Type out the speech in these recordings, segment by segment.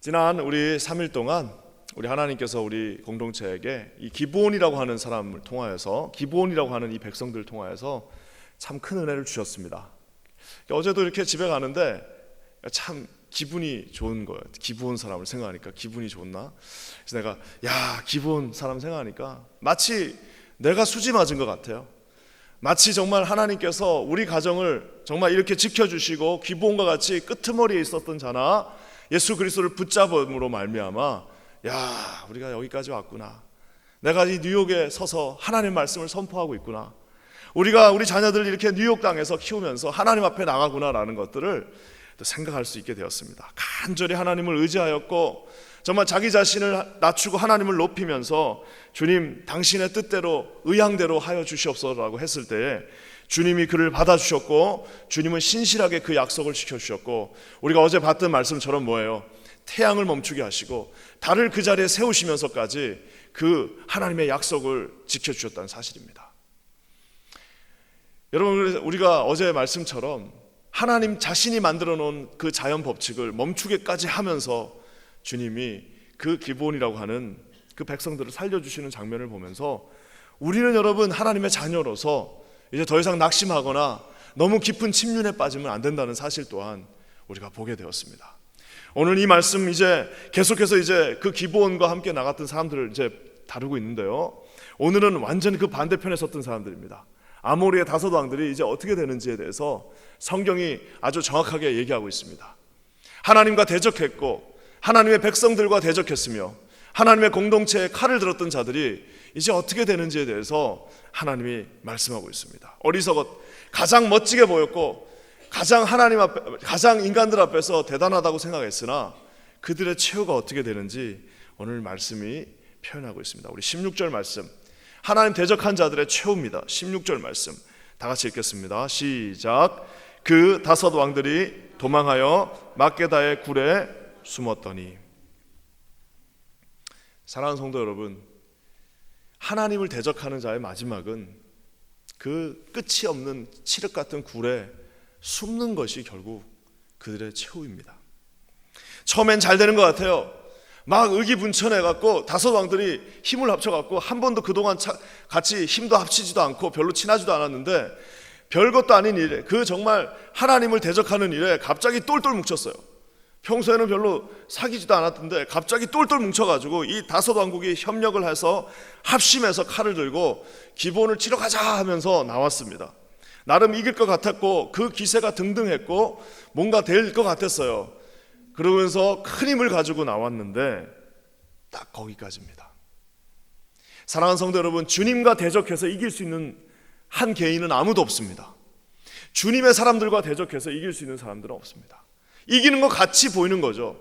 지난 우리 3일 동안 우리 하나님께서 우리 공동체에게 이 기본이라고 하는 사람을 통하여서 기본이라고 하는 이 백성들을 통하여서 참 큰 은혜를 주셨습니다. 어제도 이렇게 집에 가는데 참 기분이 좋은 거예요. 기부온 사람을 생각하니까 기분이 좋나? 그래서 내가 야 기부온 사람 생각하니까 마치 내가 수지 맞은 것 같아요. 마치 정말 하나님께서 우리 가정을 정말 이렇게 지켜주시고 기부온과 같이 끄트머리에 있었던 자나 예수 그리스도를 붙잡음으로 말미암아 야 우리가 여기까지 왔구나. 내가 이 뉴욕에 서서 하나님의 말씀을 선포하고 있구나. 우리가 우리 자녀들을 이렇게 뉴욕 땅에서 키우면서 하나님 앞에 나가구나라는 것들을 또 생각할 수 있게 되었습니다. 간절히 하나님을 의지하였고 정말 자기 자신을 낮추고 하나님을 높이면서 주님 당신의 뜻대로 의향대로 하여 주시옵소서라고 했을 때에 주님이 그를 받아 주셨고 주님은 신실하게 그 약속을 지켜 주셨고 우리가 어제 봤던 말씀처럼 뭐예요? 태양을 멈추게 하시고 달을 그 자리에 세우시면서까지 그 하나님의 약속을 지켜 주셨다는 사실입니다. 여러분 우리가 어제 말씀처럼 하나님 자신이 만들어 놓은 그 자연 법칙을 멈추게까지 하면서 주님이 그 기본이라고 하는 그 백성들을 살려주시는 장면을 보면서 우리는 여러분 하나님의 자녀로서 이제 더 이상 낙심하거나 너무 깊은 침륜에 빠지면 안 된다는 사실 또한 우리가 보게 되었습니다. 오늘 이 말씀 이제 계속해서 이제 그 기본과 함께 나갔던 사람들을 이제 다루고 있는데요. 오늘은 완전 그 반대편에 섰던 사람들입니다. 아모리의 다섯 왕들이 이제 어떻게 되는지에 대해서 성경이 아주 정확하게 얘기하고 있습니다. 하나님과 대적했고 하나님의 백성들과 대적했으며 하나님의 공동체에 칼을 들었던 자들이 이제 어떻게 되는지에 대해서 하나님이 말씀하고 있습니다. 어리석었 가장 멋지게 보였고 가장 하나님 앞에 가장 인간들 앞에서 대단하다고 생각했으나 그들의 최후가 어떻게 되는지 오늘 말씀이 표현하고 있습니다. 우리 16절 말씀 하나님 대적한 자들의 최후입니다. 16절 말씀 다 같이 읽겠습니다. 시작. 그 다섯 왕들이 도망하여 막게다의 굴에 숨었더니 사랑하는 성도 여러분 하나님을 대적하는 자의 마지막은 그 끝이 없는 칠흑 같은 굴에 숨는 것이 결국 그들의 최후입니다. 처음엔 잘 되는 것 같아요. 막 의기분천해 갖고 다섯 왕들이 힘을 합쳐 갖고 한 번도 그동안 차, 같이 힘도 합치지도 않고 별로 친하지도 않았는데 별것도 아닌 일에 그 정말 하나님을 대적하는 일에 갑자기 똘똘 뭉쳤어요. 평소에는 별로 사귀지도 않았던데 갑자기 똘똘 뭉쳐가지고 이 다섯 왕국이 협력을 해서 합심해서 칼을 들고 기본을 치러 가자 하면서 나왔습니다. 나름 이길 것 같았고 그 기세가 등등했고 뭔가 될 것 같았어요. 그러면서 큰 힘을 가지고 나왔는데 딱 거기까지입니다. 사랑하는 성도 여러분, 주님과 대적해서 이길 수 있는 한 개인은 아무도 없습니다. 주님의 사람들과 대적해서 이길 수 있는 사람들은 없습니다. 이기는 것 같이 보이는 거죠.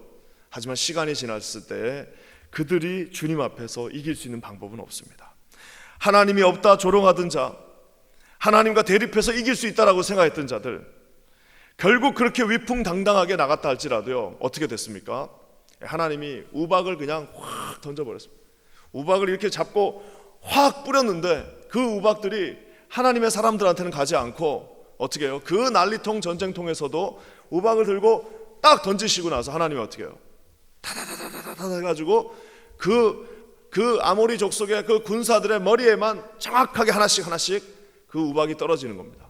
하지만 시간이 지났을 때 그들이 주님 앞에서 이길 수 있는 방법은 없습니다. 하나님이 없다 조롱하던 자, 하나님과 대립해서 이길 수 있다라고 생각했던 자들, 결국 그렇게 위풍당당하게 나갔다 할지라도요, 어떻게 됐습니까? 하나님이 우박을 그냥 확 던져버렸습니다. 우박을 이렇게 잡고 확 뿌렸는데 그 우박들이 하나님의 사람들한테는 가지 않고 어떻게 해요? 그 난리통 전쟁통에서도 우박을 들고 딱 던지시고 나서 하나님이 어떻게 해요? 타다다다다다 해가지고 그, 그 아모리 족속의 그 군사들의 머리에만 정확하게 하나씩 하나씩 그 우박이 떨어지는 겁니다.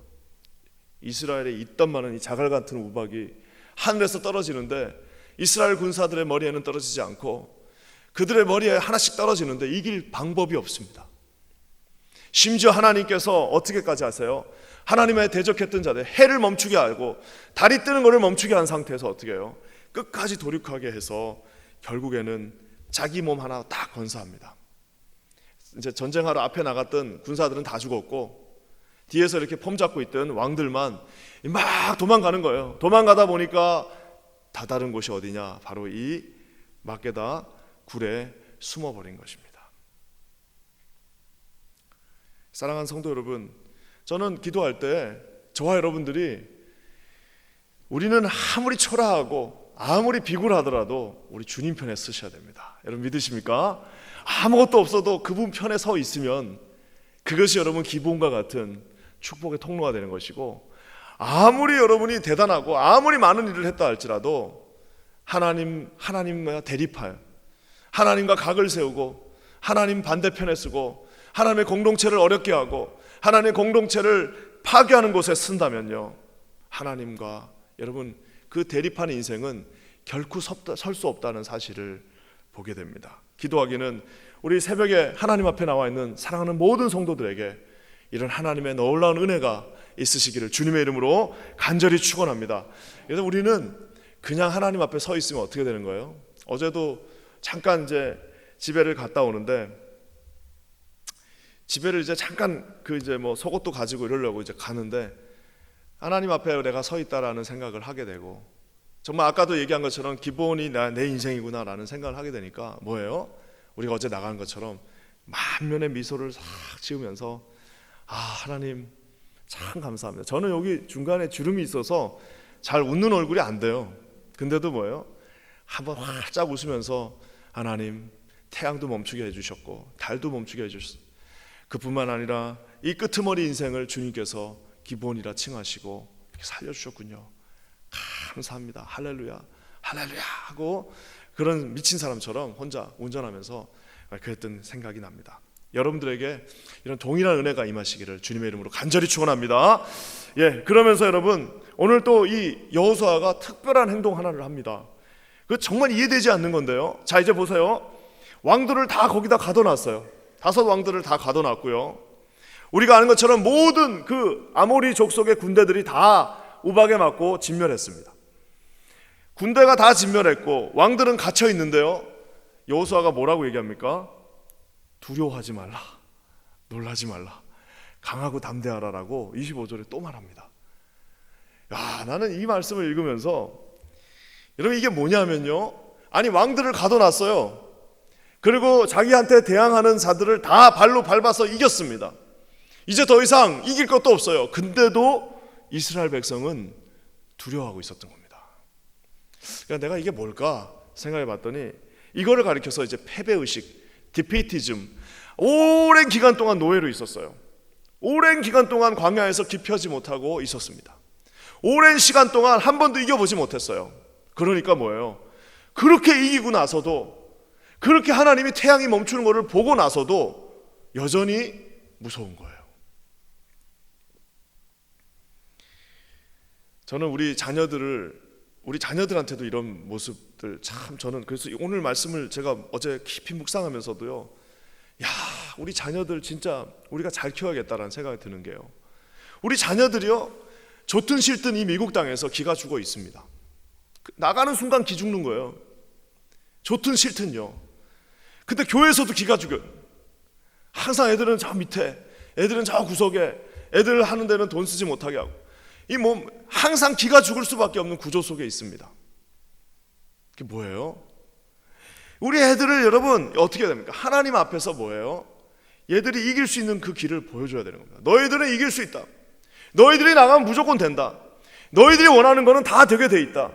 이스라엘에 있던 많은 이 자갈 같은 우박이 하늘에서 떨어지는데 이스라엘 군사들의 머리에는 떨어지지 않고 그들의 머리에 하나씩 떨어지는데 이길 방법이 없습니다. 심지어 하나님께서 어떻게까지 하세요? 하나님의 대적했던 자들 해를 멈추게 하고 달이 뜨는 것을 멈추게 한 상태에서 어떻게 해요? 끝까지 도륙하게 해서 결국에는 자기 몸 하나 딱 건사합니다. 이제 전쟁하러 앞에 나갔던 군사들은 다 죽었고 뒤에서 이렇게 폼 잡고 있던 왕들만 막 도망가는 거예요. 도망가다 보니까 다다른 곳이 어디냐? 바로 이 막게다 굴에 숨어버린 것입니다. 사랑하는 성도 여러분, 저는 기도할 때 저와 여러분들이 우리는 아무리 초라하고 아무리 비굴하더라도 우리 주님 편에 서셔야 됩니다. 여러분 믿으십니까? 아무것도 없어도 그분 편에 서 있으면 그것이 여러분 기본과 같은 축복의 통로가 되는 것이고 아무리 여러분이 대단하고 아무리 많은 일을 했다 할지라도 하나님 하나님과 대립하여 하나님과 각을 세우고 하나님 반대편에 쓰고 하나님의 공동체를 어렵게 하고 하나님의 공동체를 파괴하는 곳에 쓴다면요. 하나님과 여러분 그 대립하는 인생은 결코 설 수 없다는 사실을 보게 됩니다. 기도하기는 우리 새벽에 하나님 앞에 나와 있는 사랑하는 모든 성도들에게 이런 하나님의 놀라운 은혜가 있으시기를 주님의 이름으로 간절히 축원합니다. 그래서 우리는 그냥 하나님 앞에 서 있으면 어떻게 되는 거예요? 어제도 잠깐 이제 집에를 갔다 오는데 집에를 이제 잠깐 그 이제 뭐 속옷도 가지고 이러려고 이제 가는데 하나님 앞에 내가 서 있다라는 생각을 하게 되고 정말 아까도 얘기한 것처럼 기본이 나, 내 인생이구나라는 생각을 하게 되니까 뭐예요? 우리가 어제 나간 것처럼 만면의 미소를 싹 지으면서 아 하나님 참 감사합니다. 저는 여기 중간에 주름이 있어서 잘 웃는 얼굴이 안 돼요. 근데도 뭐예요? 한번 활짝 웃으면서 하나님 태양도 멈추게 해주셨고 달도 멈추게 해주셨어. 그뿐만 아니라 이 끄트머리 인생을 주님께서 기본이라 칭하시고 살려주셨군요. 감사합니다. 할렐루야, 할렐루야 하고 그런 미친 사람처럼 혼자 운전하면서 그랬던 생각이 납니다. 여러분들에게 이런 동일한 은혜가 임하시기를 주님의 이름으로 간절히 축원합니다. 예, 그러면서 여러분 오늘 또 이 여호수아가 특별한 행동 하나를 합니다. 그 정말 이해되지 않는 건데요. 자 이제 보세요. 왕들을 다 거기다 가둬놨어요. 다섯 왕들을 다 가둬놨고요. 우리가 아는 것처럼 모든 그 아모리 족속의 군대들이 다 우박에 맞고 진멸했습니다. 군대가 다 진멸했고 왕들은 갇혀 있는데요. 여호수아가 뭐라고 얘기합니까? 두려워하지 말라. 놀라지 말라. 강하고 담대하라라고 25절에 또 말합니다. 야, 나는 이 말씀을 읽으면서 여러분 이게 뭐냐면요. 아니 왕들을 가둬놨어요. 그리고 자기한테 대항하는 자들을 다 발로 밟아서 이겼습니다. 이제 더 이상 이길 것도 없어요. 근데도 이스라엘 백성은 두려워하고 있었던 겁니다. 그러니까 내가 이게 뭘까 생각해 봤더니 이거를 가리켜서 이제 패배 의식, 디피티즘 오랜 기간 동안 노예로 있었어요. 오랜 기간 동안 광야에서 기피하지 못하고 있었습니다. 오랜 시간 동안 한 번도 이겨보지 못했어요. 그러니까 뭐예요? 그렇게 이기고 나서도 그렇게 하나님이 태양이 멈추는 것을 보고 나서도 여전히 무서운 거예요. 저는 우리 자녀들을 우리 자녀들한테도 이런 모습들 참 저는 그래서 오늘 말씀을 제가 어제 깊이 묵상하면서도요. 야, 우리 자녀들 진짜 우리가 잘 키워야겠다라는 생각이 드는 게요. 우리 자녀들이요. 좋든 싫든 이 미국 땅에서 기가 죽어 있습니다. 그 나가는 순간 기 죽는 거예요. 좋든 싫든요. 근데 교회에서도 기가 죽어요. 항상 애들은 저 밑에, 애들은 저 구석에, 애들 하는 데는 돈 쓰지 못하게 하고. 이 몸 항상 기가 죽을 수밖에 없는 구조 속에 있습니다. 그게 뭐예요? 우리 애들을 여러분 어떻게 해야 됩니까? 하나님 앞에서 뭐예요? 얘들이 이길 수 있는 그 길을 보여줘야 되는 겁니다. 너희들은 이길 수 있다. 너희들이 나가면 무조건 된다. 너희들이 원하는 거는 다 되게 돼 있다.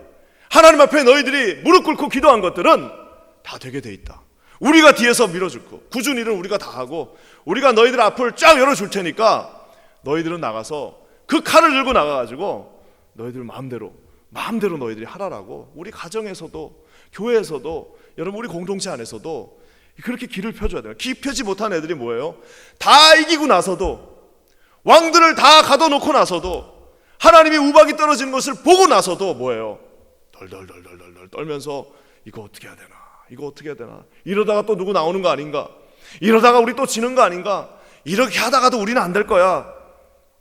하나님 앞에 너희들이 무릎 꿇고 기도한 것들은 다 되게 돼 있다. 우리가 뒤에서 밀어줄 거. 굳은 일은 우리가 다 하고 우리가 너희들 앞을 쫙 열어줄 테니까 너희들은 나가서 그 칼을 들고 나가가지고 너희들 마음대로 마음대로 너희들이 하라라고 우리 가정에서도 교회에서도 여러분 우리 공동체 안에서도 그렇게 길을 펴줘야 돼요. 기 펴지 못한 애들이 뭐예요? 다 이기고 나서도 왕들을 다 가둬놓고 나서도 하나님이 우박이 떨어지는 것을 보고 나서도 뭐예요? 덜덜덜덜덜 떨면서 이거 어떻게 해야 되나? 이거 어떻게 해야 되나? 이러다가 또 누구 나오는 거 아닌가? 이러다가 우리 또 지는 거 아닌가? 이렇게 하다가도 우리는 안 될 거야.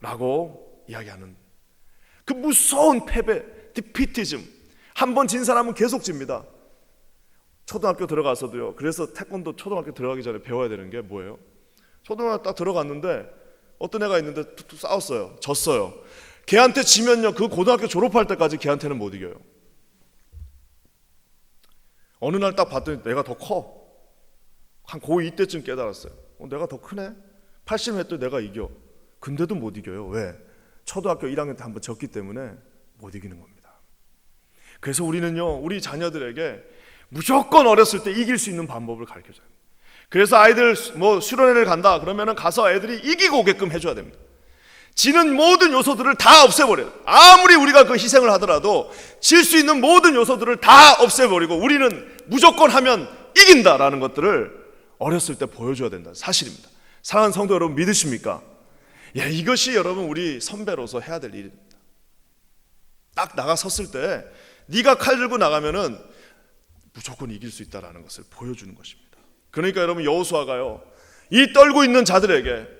라고 이야기하는 그 무서운 패배, 디피티즘. 한 번 진 사람은 계속 집니다. 초등학교 들어가서도요. 그래서 태권도 초등학교 들어가기 전에 배워야 되는 게 뭐예요? 초등학교 딱 들어갔는데 어떤 애가 있는데 툭툭 싸웠어요. 졌어요. 걔한테 지면요. 그 고등학교 졸업할 때까지 걔한테는 못 이겨요. 어느 날 딱 봤더니 내가 더 커. 한 고2 때쯤 깨달았어요. 어, 내가 더 크네? 80m 때 내가 이겨. 근데도 못 이겨요. 왜? 초등학교 1학년 때 한번 졌기 때문에 못 이기는 겁니다. 그래서 우리는요, 우리 자녀들에게 무조건 어렸을 때 이길 수 있는 방법을 가르쳐 줘요. 그래서 아이들 뭐 수련회를 간다 그러면은 가서 애들이 이기고 오게끔 해줘야 됩니다. 지는 모든 요소들을 다 없애버려요. 아무리 우리가 그 희생을 하더라도 질 수 있는 모든 요소들을 다 없애버리고 우리는 무조건 하면 이긴다라는 것들을 어렸을 때 보여줘야 된다. 사실입니다. 사랑하는 성도 여러분 믿으십니까? 예, 이것이 여러분 우리 선배로서 해야 될 일입니다. 딱 나가 섰을 때 네가 칼 들고 나가면은 무조건 이길 수 있다라는 것을 보여주는 것입니다. 그러니까 여러분 여호수아가요 이 떨고 있는 자들에게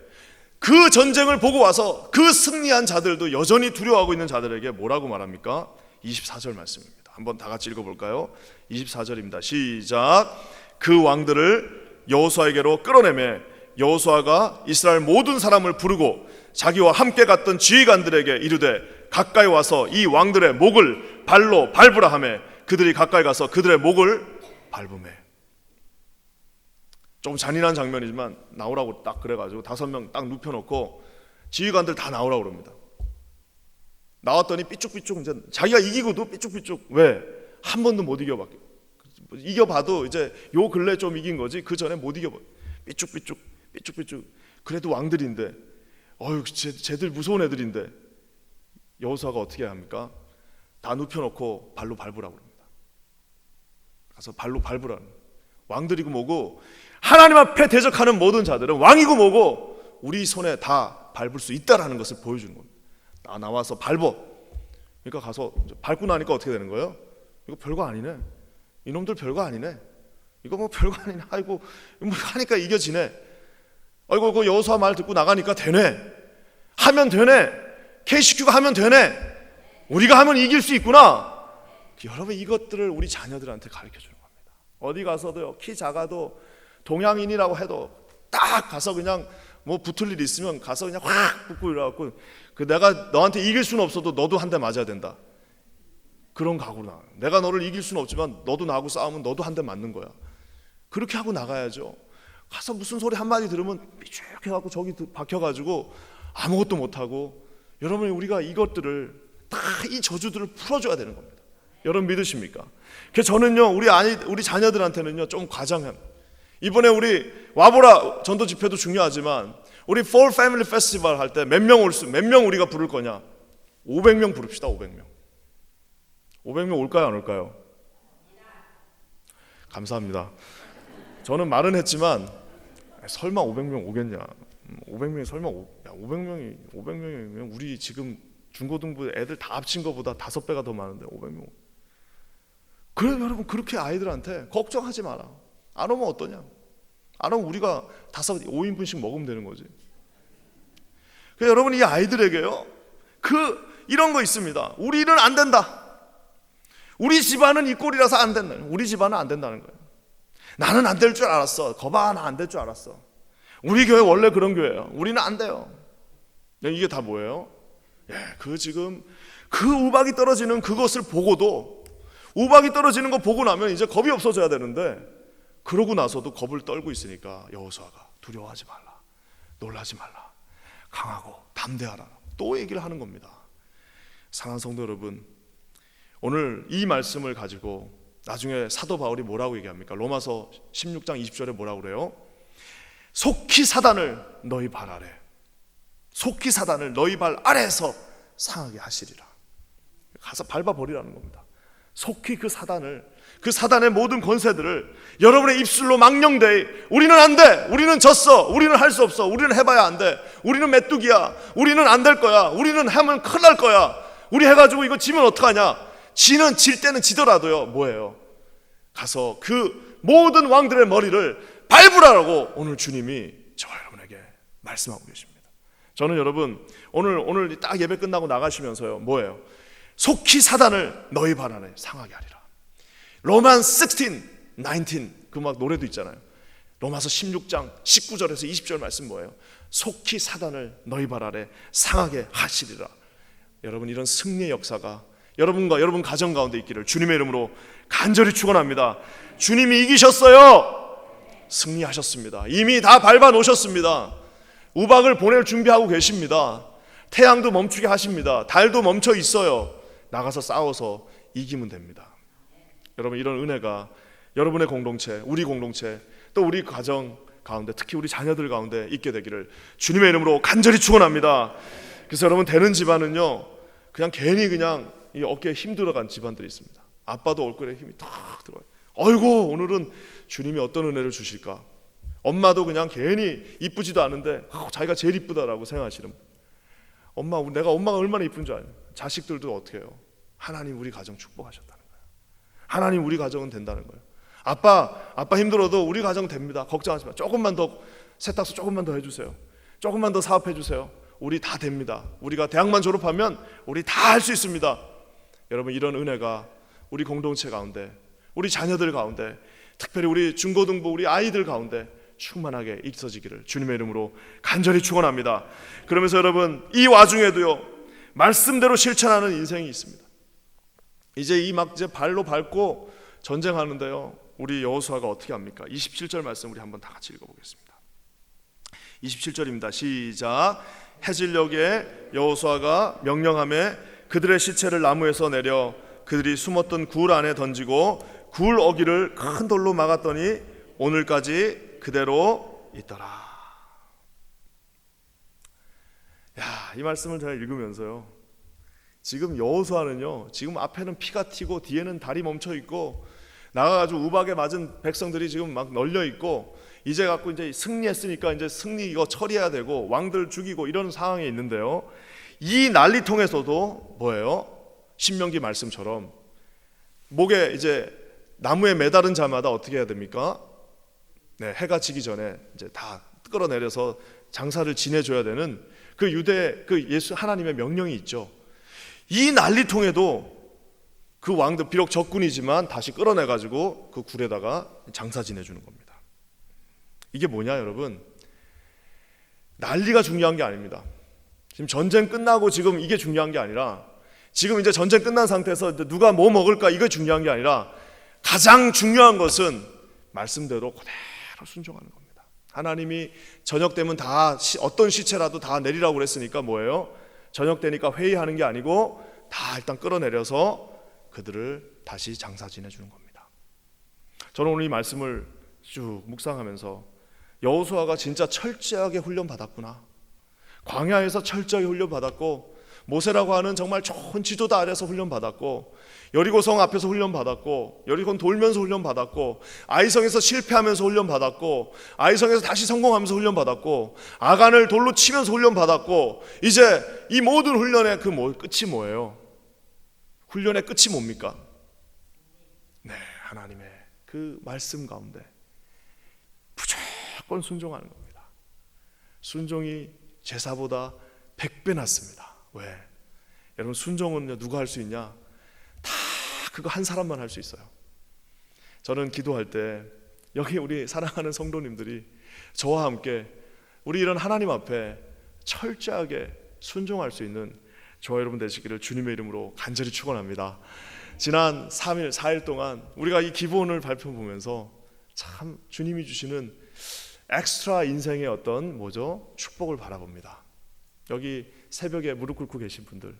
그 전쟁을 보고 와서 그 승리한 자들도 여전히 두려워하고 있는 자들에게 뭐라고 말합니까? 24절 말씀입니다. 한번 다 같이 읽어볼까요? 24절입니다. 시작. 그 왕들을 여호수아에게로 끌어내매 여호수아가 이스라엘 모든 사람을 부르고 자기와 함께 갔던 지휘관들에게 이르되 가까이 와서 이 왕들의 목을 발로 밟으라 하매 그들이 가까이 가서 그들의 목을 밟으매 좀 잔인한 장면이지만 나오라고 딱 그래가지고 다섯 명 딱 눕혀놓고 지휘관들 다 나오라고 그럽니다. 나왔더니 삐쭉삐쭉 이제 자기가 이기고도 삐쭉삐쭉 왜 한 번도 못 이겨봤게 이겨봐도 이제 요 근래 좀 이긴 거지 그 전에 못 이겨봐 삐쭉삐쭉 삐쭉삐쭉 그래도 왕들인데 어휴 쟤, 쟤들 무서운 애들인데 여호수아가 어떻게 합니까? 다 눕혀놓고 발로 밟으라고 합니다. 가서 발로 밟으라는 왕들이고 뭐고 하나님 앞에 대적하는 모든 자들은 왕이고 뭐고 우리 손에 다 밟을 수 있다라는 것을 보여주는 겁니다. 나 나와서 밟어. 그러니까 가서 밟고 나니까 어떻게 되는 거예요? 이거 별거 아니네. 이놈들 별거 아니네. 이거 뭐 별거 아니네. 아이고 뭐 하니까 이겨지네. 아이고 그 여호수아 말 듣고 나가니까 되네. 하면 되네. KCQ가 하면 되네. 우리가 하면 이길 수 있구나. 여러분 이것들을 우리 자녀들한테 가르쳐 주는 겁니다. 어디 가서도요. 키 작아도 동양인이라고 해도 딱 가서 그냥 뭐 붙을 일 있으면 가서 그냥 확 붙고 이래갖고 그 내가 너한테 이길 수는 없어도 너도 한 대 맞아야 된다. 그런 각오로 나가요. 내가 너를 이길 수는 없지만 너도 나하고 싸우면 너도 한 대 맞는 거야. 그렇게 하고 나가야죠. 가서 무슨 소리 한마디 들으면 삐죽해갖고 저기 박혀가지고 아무것도 못하고 여러분 우리가 이것들을 다 이 저주들을 풀어줘야 되는 겁니다. 여러분 믿으십니까? 그래서 저는요 우리 아니 우리 자녀들한테는요 좀 과장한 이번에 우리 와보라 전도 집회도 중요하지만 우리 Fall Family Festival 할때 몇 명 올 수 몇 명 우리가 부를 거냐? 500명 부릅시다 500명. 500명 올까요 안 올까요? 감사합니다. 저는 말은 했지만 설마 500명 오겠냐? 500명이 설마 오, 야, 500명이 500명이면 우리 지금 중고등부 애들 다 합친 것보다 다섯 배가 더 많은데 500명. 그래 여러분 그렇게 아이들한테 걱정하지 마라. 안 오면 어떠냐? 안 오면 우리가 다섯 5인분씩 먹으면 되는 거지. 그 여러분 이 아이들에게요. 그 이런 거 있습니다. 우리는 안 된다. 우리 집안은 이 꼴이라서 안 된다. 우리 집안은 안 된다는 거예요. 나는 안 될 줄 알았어. 거봐, 나 안 될 줄 알았어. 우리 교회 원래 그런 교회예요. 우리는 안 돼요. 이게 다 뭐예요? 예, 그 지금 그 우박이 떨어지는 그것을 보고도 우박이 떨어지는 거 보고 나면 이제 겁이 없어져야 되는데 그러고 나서도 겁을 떨고 있으니까 여호수아가 두려워하지 말라. 놀라지 말라. 강하고 담대하라. 또 얘기를 하는 겁니다. 사랑하는 성도 여러분, 오늘 이 말씀을 가지고 나중에 사도 바울이 뭐라고 얘기합니까? 로마서 16장 20절에 뭐라고 그래요? 속히 사단을 너희 발 아래 속히 사단을 너희 발 아래에서 상하게 하시리라. 가서 밟아 버리라는 겁니다. 속히 그 사단을 그 사단의 모든 권세들을 여러분의 입술로 망령되 우리는 안 돼. 우리는 졌어. 우리는 할 수 없어. 우리는 해봐야 안 돼. 우리는 메뚜기야. 우리는 안 될 거야. 우리는 하면 큰일 날 거야. 우리 해가지고 이거 지면 어떡하냐? 지는 질 때는 지더라도요. 뭐예요? 가서 그 모든 왕들의 머리를 밟으라고 오늘 주님이 저 여러분에게 말씀하고 계십니다. 저는 여러분 오늘 오늘 딱 예배 끝나고 나가시면서요. 뭐예요? 속히 사단을 너희 발 안에 상하게 하리라. 로만 16, 19 그 막 노래도 있잖아요. 로마서 16장 19절에서 20절 말씀 뭐예요? 속히 사단을 너희 발 아래 상하게 하시리라. 여러분 이런 승리의 역사가 여러분과 여러분 가정 가운데 있기를 주님의 이름으로 간절히 축원합니다. 주님이 이기셨어요. 승리하셨습니다. 이미 다 밟아 놓으셨습니다. 우박을 보낼 준비하고 계십니다. 태양도 멈추게 하십니다. 달도 멈춰 있어요. 나가서 싸워서 이기면 됩니다. 여러분 이런 은혜가 여러분의 공동체, 우리 공동체, 또 우리 가정 가운데 특히 우리 자녀들 가운데 있게 되기를 주님의 이름으로 간절히 축원합니다. 그래서 여러분 되는 집안은요 그냥 괜히 그냥 이 어깨에 힘 들어간 집안들이 있습니다. 아빠도 얼굴에 힘이 탁 들어요. 어이구 오늘은 주님이 어떤 은혜를 주실까? 엄마도 그냥 괜히 이쁘지도 않은데 아, 자기가 제일 이쁘다라고 생각하시는 분. 엄마 내가 엄마가 얼마나 이쁜 줄 아냐? 자식들도 어떻게 해요? 하나님 우리 가정 축복하셨다는 거예요. 하나님 우리 가정은 된다는 거예요. 아빠 아빠 힘들어도 우리 가정 됩니다. 걱정하지 마. 조금만 더 세탁소 조금만 더 해주세요. 조금만 더 사업해 주세요. 우리 다 됩니다. 우리가 대학만 졸업하면 우리 다 할 수 있습니다. 여러분 이런 은혜가 우리 공동체 가운데 우리 자녀들 가운데 특별히 우리 중고등부 우리 아이들 가운데 충만하게 있어지기를 주님의 이름으로 간절히 축원합니다. 그러면서 여러분 이 와중에도요 말씀대로 실천하는 인생이 있습니다. 이제 이 막 이제 발로 밟고 전쟁하는데요. 우리 여호수아가 어떻게 합니까? 27절 말씀 우리 한번 다 같이 읽어보겠습니다. 27절입니다. 시작. 해질녘에 여호수아가 명령함에 그들의 시체를 나무에서 내려 그들이 숨었던 굴 안에 던지고 굴 어기를 큰 돌로 막았더니 오늘까지 그대로 있더라. 야, 이 말씀을 제가 읽으면서요. 지금 여호수아는요. 지금 앞에는 피가 튀고 뒤에는 다리 멈춰 있고 나가가지고 우박에 맞은 백성들이 지금 막 널려 있고 이제 갖고 이제 승리했으니까 이제 승리 이거 처리해야 되고 왕들 죽이고 이런 상황에 있는데요. 이 난리통에서도 뭐예요? 신명기 말씀처럼 목에 이제 나무에 매달은 자마다 어떻게 해야 됩니까? 네, 해가 지기 전에 이제 다 끌어내려서 장사를 지내줘야 되는 그 유대 그 예수 하나님의 명령이 있죠. 이 난리통에도 그 왕들 비록 적군이지만 다시 끌어내 가지고 그 굴에다가 장사 지내주는 겁니다. 이게 뭐냐 여러분? 난리가 중요한 게 아닙니다. 지금 전쟁 끝나고 지금 이게 중요한 게 아니라 지금 이제 전쟁 끝난 상태에서 누가 뭐 먹을까 이게 중요한 게 아니라 가장 중요한 것은 말씀대로 그대로 순종하는 겁니다. 하나님이 저녁 되면 다 시, 어떤 시체라도 다 내리라고 그랬으니까 뭐예요? 저녁 되니까 회의하는 게 아니고 다 일단 끌어내려서 그들을 다시 장사 지내 주는 겁니다. 저는 오늘 이 말씀을 쭉 묵상하면서 여호수아가 진짜 철저하게 훈련 받았구나. 광야에서 철저하게 훈련 받았고 모세라고 하는 정말 좋은 지도자 아래서 훈련 받았고 여리고성 앞에서 훈련 받았고 여리고는 돌면서 훈련 받았고 아이성에서 실패하면서 훈련 받았고 아이성에서 다시 성공하면서 훈련 받았고 아간을 돌로 치면서 훈련 받았고 이제 이 모든 훈련의 그 뭐, 끝이 뭐예요? 훈련의 끝이 뭡니까? 네, 하나님의 그 말씀 가운데 무조건 순종하는 겁니다. 순종이 제사보다 100배 낫습니다. 왜? 여러분 순종은 누가 할 수 있냐? 다 그거 한 사람만 할 수 있어요. 저는 기도할 때 여기 우리 사랑하는 성도님들이 저와 함께 우리 이런 하나님 앞에 철저하게 순종할 수 있는 저와 여러분 되시기를 주님의 이름으로 간절히 축원합니다. 지난 3일, 4일 동안 우리가 이 기본을 발표 보면서 참 주님이 주시는 엑스트라 인생의 어떤 뭐죠? 축복을 바라봅니다. 여기 새벽에 무릎 꿇고 계신 분들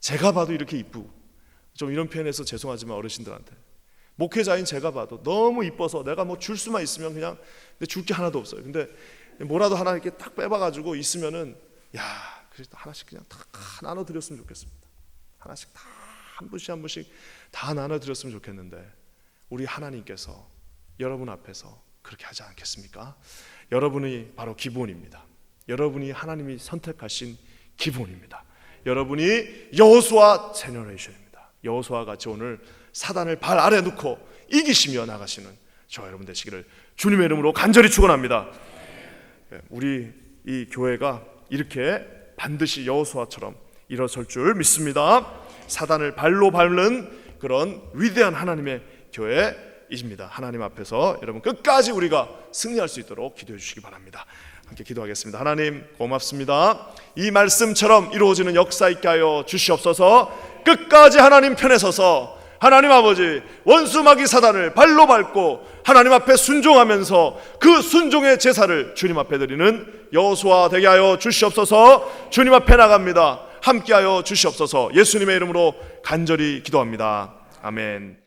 제가 봐도 이렇게 이쁘고 좀 이런 표현해서 죄송하지만 어르신들한테 목회자인 제가 봐도 너무 이뻐서 내가 뭐 줄 수만 있으면 그냥 줄게 하나도 없어요. 근데 뭐라도 하나 이렇게 딱 빼봐가지고 있으면은 야 그래서 하나씩 그냥 다 나눠 드렸으면 좋겠습니다. 하나씩 다 한 분씩 한 분씩 다 나눠 드렸으면 좋겠는데 우리 하나님께서 여러분 앞에서 그렇게 하지 않겠습니까? 여러분이 바로 기본입니다. 여러분이 하나님이 선택하신 기본입니다. 여러분이 여호수아 제너레이션입니다. 여호수아 같이 오늘 사단을 발 아래 놓고 이기시며 나가시는 저 여러분 되시기를 주님의 이름으로 간절히 축원합니다. 예, 우리 이 교회가 이렇게 반드시 여호수아처럼 일어설 줄 믿습니다. 사단을 발로 밟는 그런 위대한 하나님의 교회이십니다. 하나님 앞에서 여러분 끝까지 우리가 승리할 수 있도록 기도해 주시기 바랍니다. 함께 기도하겠습니다. 하나님 고맙습니다. 이 말씀처럼 이루어지는 역사 있게 하여 주시옵소서. 끝까지 하나님 편에 서서 하나님 아버지 원수 마귀 사단을 발로 밟고 하나님 앞에 순종하면서 그 순종의 제사를 주님 앞에 드리는 여호수아 되게 하여 주시옵소서. 주님 앞에 나갑니다. 함께하여 주시옵소서. 예수님의 이름으로 간절히 기도합니다. 아멘.